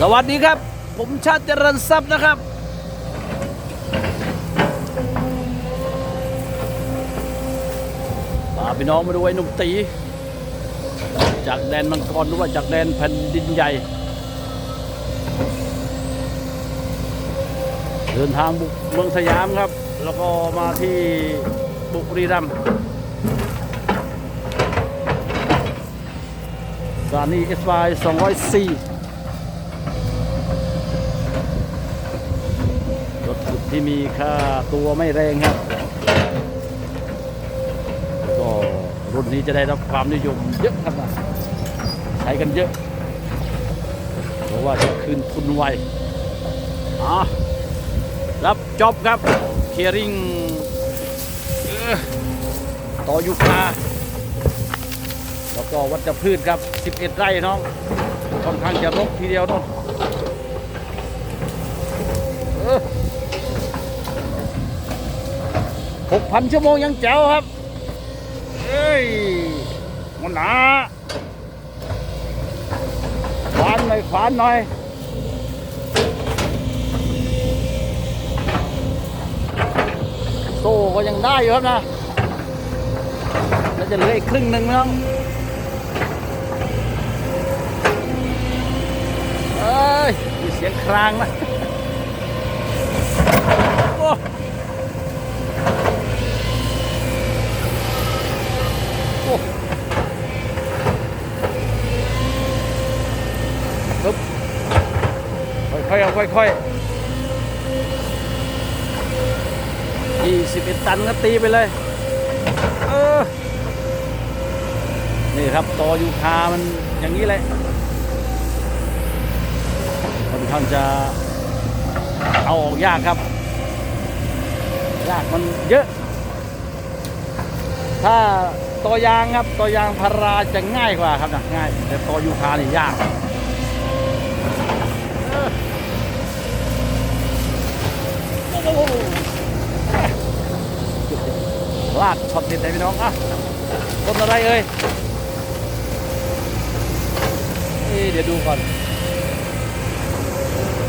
สวัสดีครับ ผมชาติเจริญทรัพย์นะครับ พาพี่น้องมาดูไอ้หนุ่มตี จากแดนมังกรหรือว่าจากแดนแผ่นดินใหญ่ เดินทางบุกเมืองสยามครับ แล้วก็มาที่บุรีรัมย์สถานีเอสไ204รถ ที่มีค่าตัวไม่แรงครับก็รุ่นนี้จะได้รับความนิยมเยอะครับนะใช้กันเยอะ เพราะว่าจะคืนทุนไวอะรับจอบครับเคียริงเอ่อต่อยูคาแล้วก็วัชพืชครับ 11 ไร่น้องค่อนข้างจะรกทีเดียวน้อง หกพันชั่วโมงยังแจ๋วครับเอ้ยมันหนาขวานหน่อยขวานหน่อยโซ่ก็ยังได้อยู่ครับนะแล้วจะเหลืออีกครึ่งหนึ่งนะครับเอ้ยมีเสียงครางนะโอ้โอ้ปึ๊บ ค่อยๆเอาค่อยๆยี่สิบเอ็ดตันก็ตีไปเลย เออ นี่ครับต่อยูคามันอย่างนี้เลยค่อนข้างจะเอาออกยากครับ ยากมันเยอะ ถ้าตัวยางครับตัวยางพาราจะง่ายกว่าครับนะง่าย แต่ตอยูคานี่ยากเออโอ้โห ลากช็อตเด็ดเลยพี่น้องอะต้นอะไรเอ่ยเอ๊ะเดี๋ยวดูก่อน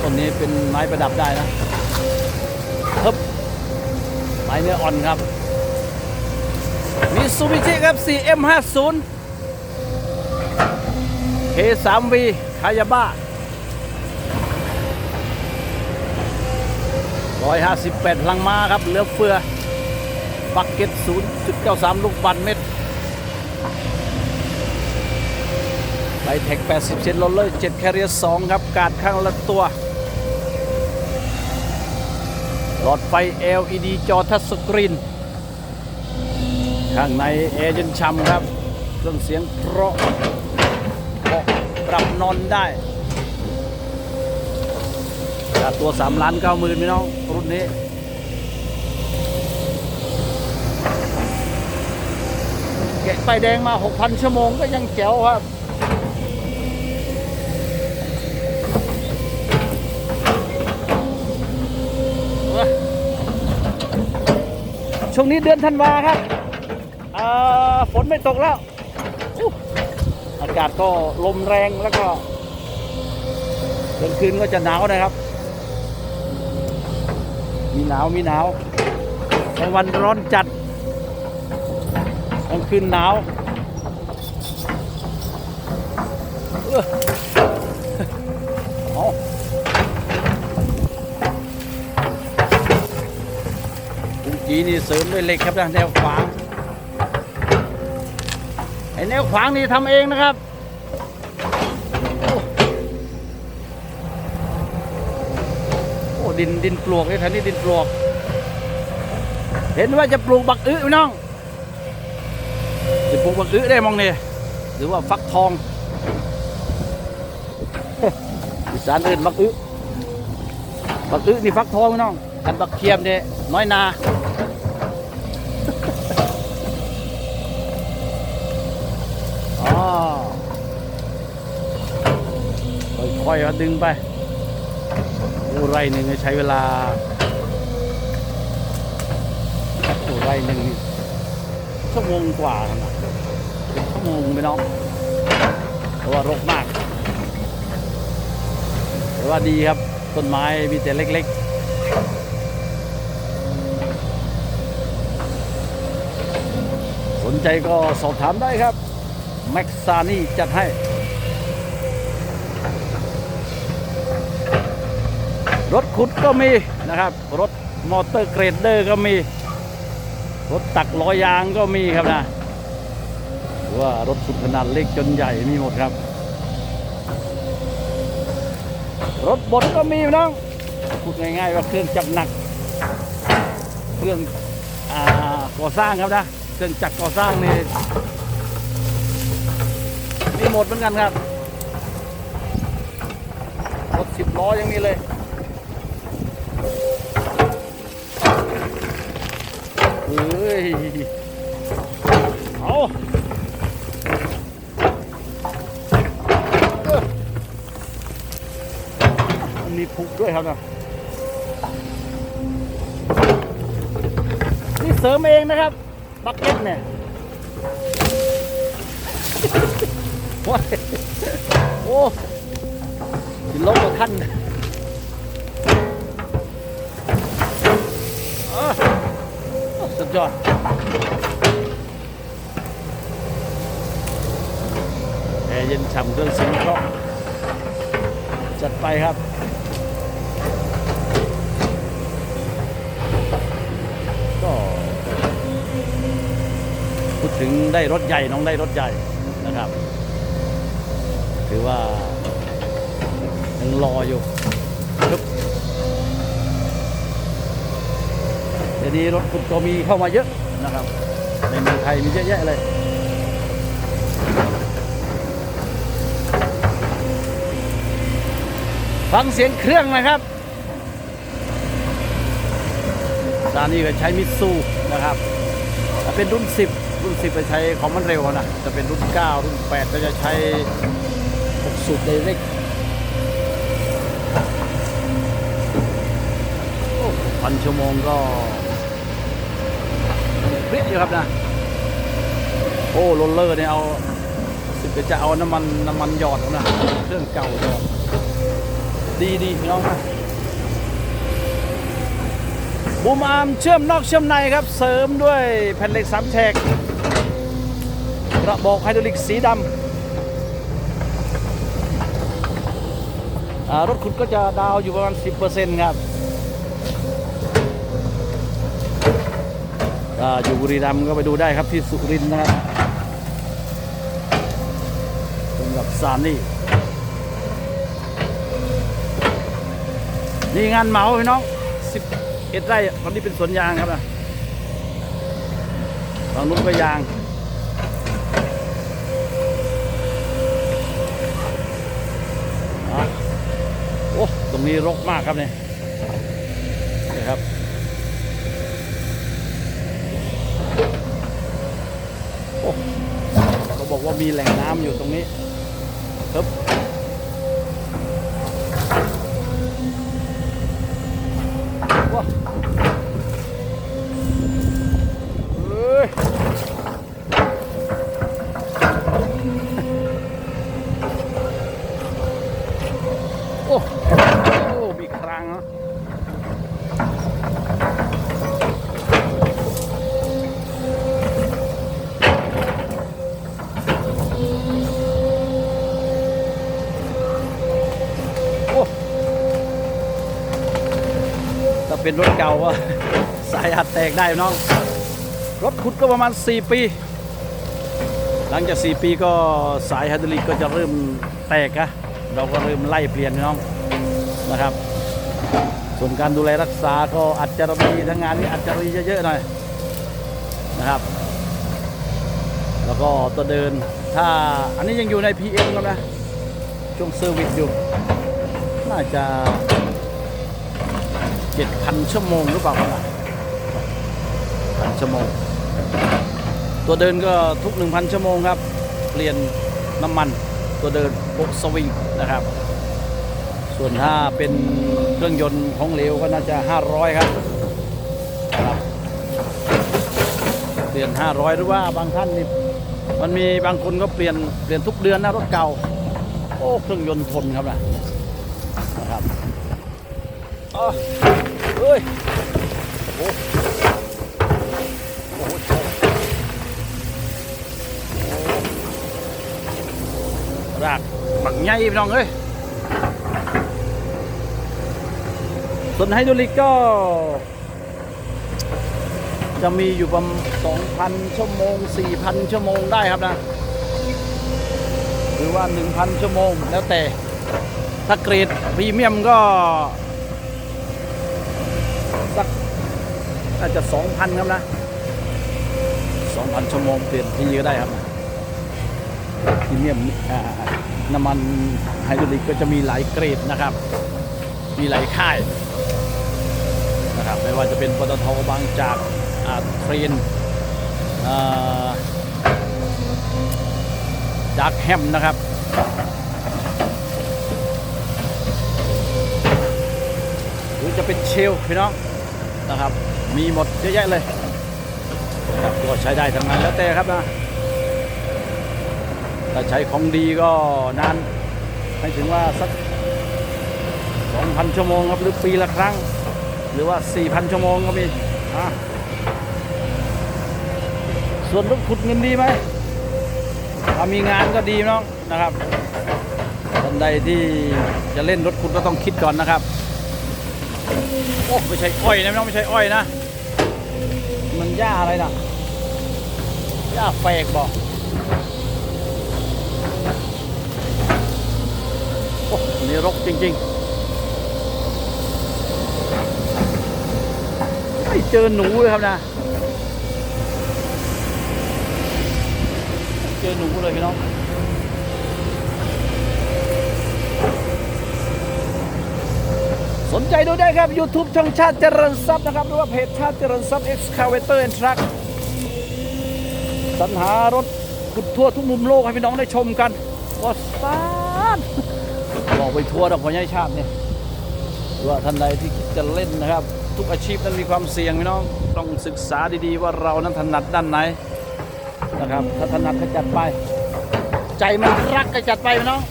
ต้นนี้เป็นไม้ประดับได้นะฮึบไม้เนื้ออ่อนครับมีซูบิชิครับ 4M50 K3V คายาบ้า158พลังม้าครับเลือเฟือ บักเก็ต 0.93 ลูกบาทเมตรไบเทค80 เซนโรลเลอร์7แคเรียร์2ครับ การข้างละตัว หลอดไฟ LED จอทัชสกรีน ข้างในแอร์เย็นช่ำครับ เครื่องเสียงเพราะเบาะปรับนอนได้ตัว 3 ล้าน9หมื่นพี่น้อง รุ่นนี้ แกะไฟแดงมา 6,000 ชั่วโมงก็ยังแจ๋วครับช่วงนี้เดือนธันวาครับอ่าฝนไม่ตกแล้วอู้อากาศก็ลมแรงแล้วก็กลางคืนก็จะหนาวนะครับ มีหนาวมีหนาวกลางวันร้อนจัด กลางคืนหนาวเอ้อเอาปุงจีนี่เสริมด้วยเหล็กครับนะแนวขวางไอแนวขวางนี่ทำเองนะครับโอ้ดินดินปลวกนี่ท่านี้ดินปลวก เห็นว่าจะปลูกบักอื้อน้อง จะปลูกบักอื้อได้มองเนี่ยหรือว่าฟักทองอีสานอื่นบักอื้อบักอื้อนี่ฟักทองน้องกันบักเคียมเนี่ยน้อยนาอ๋อค่อยๆดึงไปอ้ไรหนึ่งใช้เวลาอ้ไรหนึ่งชั่วโมงกว่าขนา ดเป็นชั่วโมงไปน้องเพราะว่ารกมาก แต่ว่าดีครับต้นไม้มีแต่เล็ก ๆสนใจก็สอบถามได้ครับ แม็กซานี่จัดให้ รถขุดก็มีนะครับ รถมอเตอร์เกรดเดอร์ก็มี รถตักล้อยางก็มีครับนะ รือว่ารถขุดขนาดเล็กจนใหญ่มีหมดครับ รถบดก็มีน้องพูดง่ายๆว่าเครื่องจักรหนัก เครื่องอก่อสร้างครับนะเครื่องจักรก่อสร้างนี่มีหมดเหมือนกันครับรถสิบล้อยังมีเลยเฮ้ย เอาเออ มีพุกด้วยครับนะนี่เสริมเองนะครับ บักเก็ตเนี่ยโอ้ยโอ้กินลบกับท่านเออสุดยอดแอร์เย็นฉ่ำเครื่องเสียงเพราะจัดไปครับ ก็พูด ถึงได้รถใหญ่น้องได้รถใหญ่นะครับ ถือว่ายังรออยู่ครับเดี๋ยวนี้รถขุดก็มีเข้ามาเยอะนะครับในเมืองไทยมีเยอะแยะเลยฟังเสียงเครื่องนะครับซานี่ก็ใช้มิตซูนะครับ เป็นรุ่น 10 รุ่น 10ไปใช้ของมันเร็วนะ จะเป็นรุ่น 9 รุ่น 8 ก็จะใช้6สูบไดเรกพันชั่วโมงก็เรียบอยู่ครับนะ โอ้โรลเลอร์เนี่ยเอาสิบจะเอาน้ำมันน้ำมันหยอดนะ เครื่องเก่าหยอด ดีดีพี่น้องนะ บูมอาร์มเชื่อมนอกเชื่อมในครับ เสริมด้วยแผ่นเหล็กสามแฉกระบอกไฮดรอลิกสีดำรถขุดก็จะดาวอยู่ประมาณ 10%ครับอยู่บุรีรัมย์ก็ไปดูได้ครับที่สุรินทร์นะครับสำหรับซานนี่ นี่งานเหมาพี่น้องสิบ เอ็ดไร่ตอนนี้เป็นสวนยางครับนะฝั่งนู้นก็ยางอะโอ้ ตรงนี้รกมากครับเนี่ยนี่ครับ โอ้เขาบอกว่ามีแหล่งน้ำอยู่ตรงนี้ครับว้าเอ้ยโอ้โอ้มีครั้งเนาะโอ้ถ้าเป็นรถเก่าก็สายอัดแตกได้น้อง รถขุดก็ประมาณ 4 ปี หลังจาก 4 ปีก็สายไฮดรอลิกก็จะเริ่มแตกอะเราก็เริ่มไล่เปลี่ยนน้องนะครับ ส่วนการดูแลรักษาก็อาจจะมีทั้งงานนี้อาจจะมีเยอะๆหน่อยนะครับ แล้วก็ตัวเดินถ้าอันนี้ยังอยู่ใน PM กันนะช่วงเซอร์วิสอยู่ น่าจะเจ็ดพันชั่วโมงหรือเปล่าครับพันชั่วโมง ตัวเดินก็ทุก 1,000 ชั่วโมงครับ เปลี่ยนน้ำมันตัวเดินพกสวิงนะครับ ส่วนถ้าเป็นเครื่องยนต์ของเหลวก็น่าจะ 500 ครับครับเปลี่ยน 500 หรือว่าบางท่านนี่มันมีบางคนก็เปลี่ยนเปลี่ยนทุกเดือนนะรถเก่าโอ้เครื่องยนต์ทนครับนะนะครับอ๋อเฮ้ยโอ้โหโชว์โอ้รากบักใหญ่พี่น้องเอ้ย ส่วนไฮดรอลิกก็ จะมีอยู่ประมาณ2,000 ชั่วโมง 4,000 ชั่วโมงได้ครับนะ หรือว่า 1,000 ชั่วโมงแล้วแต่ ถ้าเกรดพรีเมียมก็ สักอาจจะ 2,000 ครับนะ 2,000 ชั่วโมงเปลี่ยนทีก็ได้ครับพรีเมียมน้ำมันไฮดรอลิกก็จะมีหลายเกรดนะครับ มีหลายค่ายนะครับไม่ว่าจะเป็นปตทบางจากอาเทรนอ่าจากแฮมนะครับหรือจะเป็นเชลพี่น้องนะครับ มีหมดเยอะแยะเลยครับก็ใช้ได้ทั้งนั้นแล้วแต่ครับนะถ้าใช้ของดีก็นานให้ถึงว่าสัก 2,000 ชั่วโมงครับหรือปีละครั้ง หรือว่า 4,000 ชั่วโมงก็มีส่วนรถขุดเงินดีไหมถ้ามีงานก็ดีน้องนะครับท่านใดที่จะเล่นรถขุดก็ต้องคิดก่อนนะครับโอ้ไม่ใช่อ้อยนะน้องไม่ใช่อ้อยนะ มันหญ้าอะไรนะหญ้าแฝกบอกโอ้นี่รกจริง ๆ ไม่เจอหนูเลยครับนะ เจอหนูเลยพี่น้องสนใจดูได้ครับ YouTube ช่องชาติเจริญทรัพย์นะครับ หรือว่าเพจชาติเจริญทรัพย์ Excavator and Truck สรรหารถขุดทั่วทุกมุมโลกให้พี่น้องได้ชมกันวอสซานบอกไปทัวร์ดอกหัวใหญ่ชาติเนี่ย ว่าท่านใดที่คิดจะเล่นนะครับ ทุกอาชีพนั้นมีความเสี่ยงพี่น้องต้องศึกษาดีๆ ว่าเรานั้นถนัดด้านไหนนะครับ ถ้าถนัดก็จัดไป ใจมันรักก็จัดไปพี่น้อง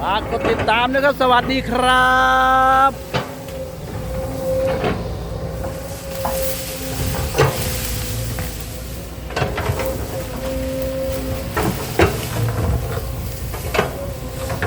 ฝากกดติดตามนะครับ สวัสดีครับ